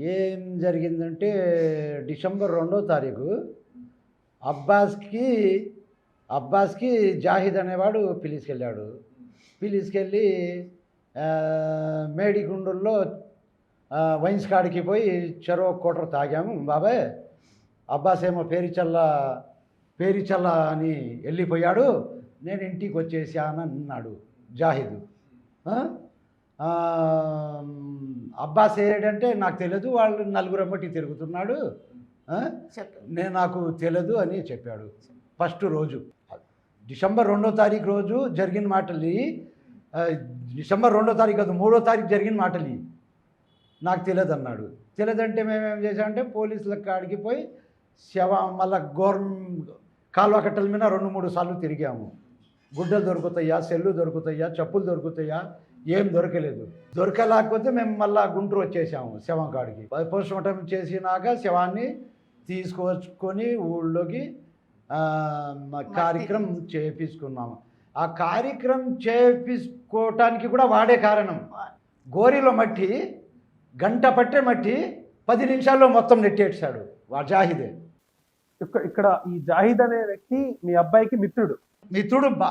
ఏం జరిగిందంటే డిసెంబర్ రెండో తారీఖు అబ్బాస్కి అబ్బాస్కి జాహిద్ అనేవాడు పిలిచుకెళ్ళాడు. పిలిచుకెళ్ళి మేడిగుండుల్లో వైన్స్ కాడికి పోయి చెరో కోటర్ తాగాము. బాబాయ్ అబ్బాస్ ఏమో పేరిచల్ల పేరిచల్ల అని వెళ్ళిపోయాడు. నేను ఇంటికి వచ్చేసాను అన్నాడు జాహిద్ అబ్బాస్ ఏడంటే నాకు తెలియదు వాళ్ళు నలుగురు బట్టి తిరుగుతున్నాడు నేను నాకు తెలియదు అని చెప్పాడు. ఫస్ట్ రోజు. డిసెంబర్ రెండో తారీఖు రోజు జరిగిన మాటలు డిసెంబర్ రెండో తారీఖు కాదు మూడో తారీఖు జరిగిన మాటలు. నాకు తెలియదు అన్నాడు తెలియదంటే మేము ఏం చేసామంటే పోలీసుల కాడికి పోయి శవ మళ్ళా గోర్ కాలువ కట్టల మీద రెండు మూడు సార్లు తిరిగాము. గుడ్డలు దొరుకుతాయా సెల్లు దొరుకుతాయా చెప్పులు దొరుకుతాయా ఏం దొరకలేదు. దొరకలేకపోతే మేము మళ్ళా గుంటూరు వచ్చేసాము శవం కాడికి. పోస్ట్ మార్టం చేసినాక శవాన్ని తీసుకొచ్చుకొని ఊళ్ళోకి కార్యక్రమం చేపించుకున్నాము ఆ కార్యక్రమం చేపించుకోవటానికి కూడా వాడే కారణం గోరిలో మట్టి గంట పట్టే మట్టి పది నిమిషాల్లో మొత్తం నెట్టేసాడు వా జాహిదే. ఇక్కడ ఇక్కడ ఈ జాహిద్ అనే వ్యక్తి మీ అబ్బాయికి మిత్రుడు. మిత్రుడు బా